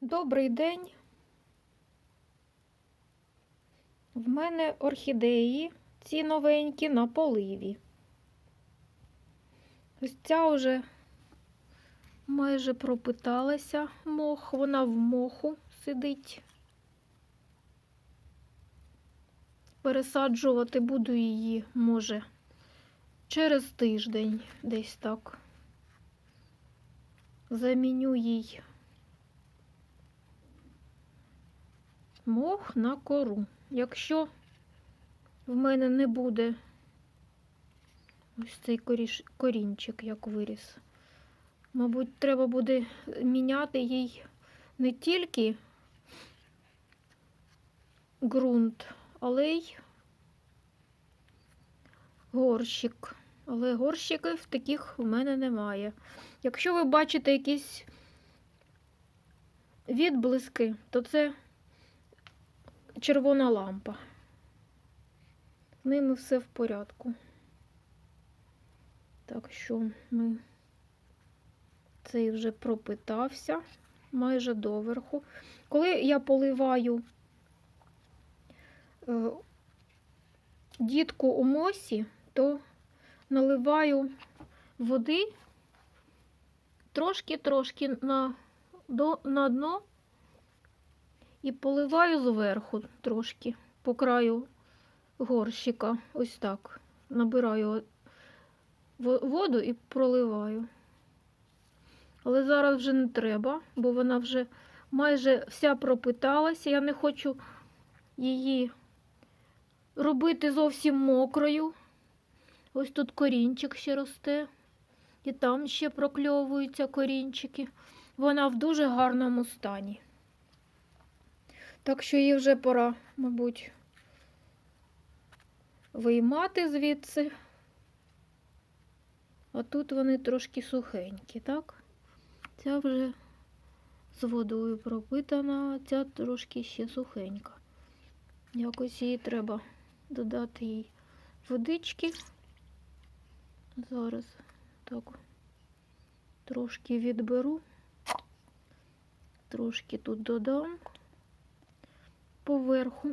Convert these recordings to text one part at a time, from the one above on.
Добрий день. В мене орхідеї, ці новенькі на поливі. Ось ця вже майже пропиталася мох, вона в моху сидить. Пересаджувати буду її, може, через тиждень десь так. Заміню їй мох на кору. Якщо в мене не буде ось цей коріш, корінчик, як виріс, мабуть, треба буде міняти їй не тільки ґрунт, але й горщик. Але горщиків таких в мене немає. Якщо ви бачите якісь відблиски, то це червона лампа. З ними все в порядку. Так що ми цей вже пропитався майже доверху. Коли я поливаю е, дітку у мосі, то наливаю води трошки-трошки на, до, на дно і поливаю зверху трошки по краю горщика. Ось так. Набираю воду і проливаю. Але зараз вже не треба, бо вона вже майже вся пропиталася. Я не хочу її робити зовсім мокрою. Ось тут корінчик ще росте. І там ще прокльовуються корінчики. Вона в дуже гарному стані. Так що її вже пора, мабуть, виймати звідси. А тут вони трошки сухенькі, так? Ця вже з водою пропитана, а ця трошки ще сухенька. Якось їй треба додати їй водички. Зараз так трошки відберу, трошки тут додам поверху.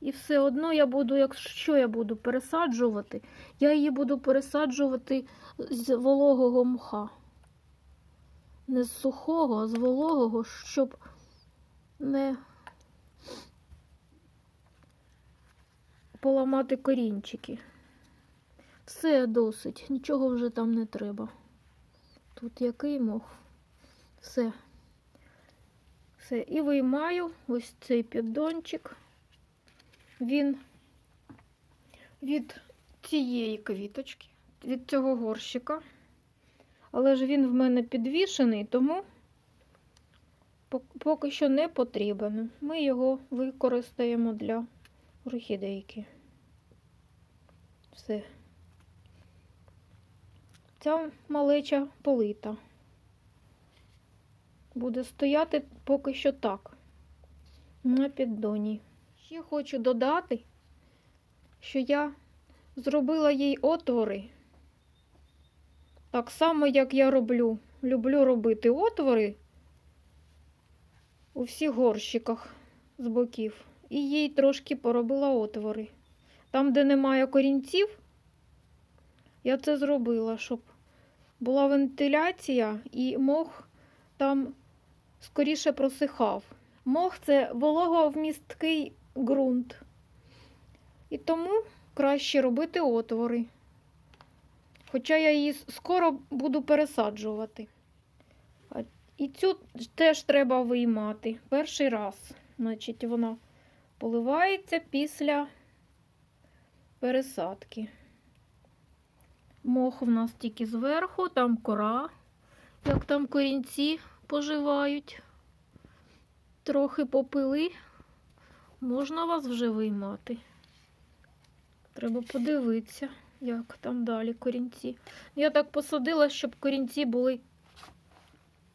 І все одно я буду, якщо я буду пересаджувати, я її буду пересаджувати з вологого мха. Не з сухого, а з вологого, щоб не поламати корінчики. Все досить, нічого вже там не треба. Тут який мох. Все. Все. І виймаю ось цей піддончик. Він від цієї квіточки, від цього горщика. Але ж він в мене підвішений, тому поки що не потрібен. Ми його використаємо для орхідейки. Все. Ця малеча полита. Буде стояти поки що так, на піддоні. Ще хочу додати, що я зробила їй отвори. Так само, як я роблю. Люблю робити отвори у всіх горщиках з боків. І їй трошки поробила отвори. Там, де немає корінців, я це зробила, щоб була вентиляція і мох там скоріше просихав. Мох це вологовмісткий ґрунт. І тому краще робити отвори. Хоча я її скоро буду пересаджувати. І цю теж треба виймати перший раз. Значить, вона поливається після пересадки. Мох в нас тільки зверху, там кора, як там корінці поживають. Трохи попили, можна вас вже виймати. Треба подивитися, як там далі корінці. Я так посадила, щоб корінці були.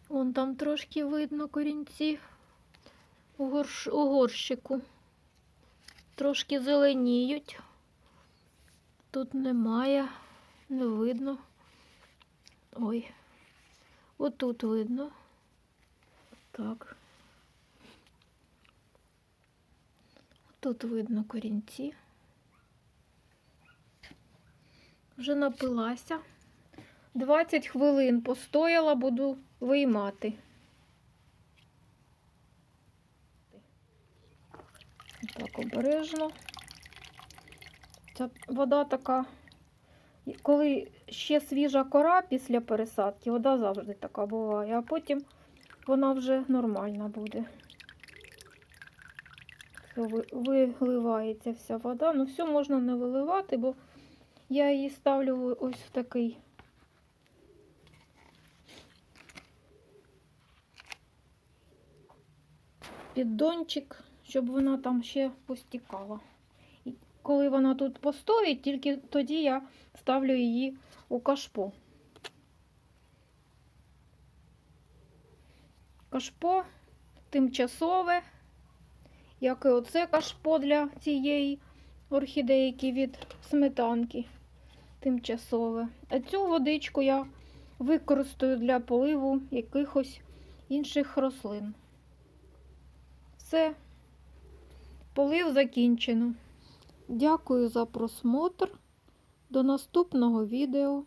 Вон там трошки видно корінці у, горш... у горщику. Трошки зеленіють. Тут немає, не видно. Ой, Отут видно. Так. Тут видно корінці. Вже напилася. 20 хвилин постояла, буду виймати. Так, обережно. Ця вода така, коли ще свіжа кора після пересадки, вода завжди така буває, а потім вона вже нормальна буде. Все, виливається вся вода. Ну, все можна не виливати, бо я її ставлю ось в такий піддончик, щоб вона там ще постікала. І коли вона тут постоїть, тільки тоді я ставлю її у кашпо. Кашпо тимчасове, як і оце кашпо для цієї орхідейки від сметанки. Тимчасове. А цю водичку я використаю для поливу якихось інших рослин. Все, полив закінчено. Дякую за просмотр. До наступного відео.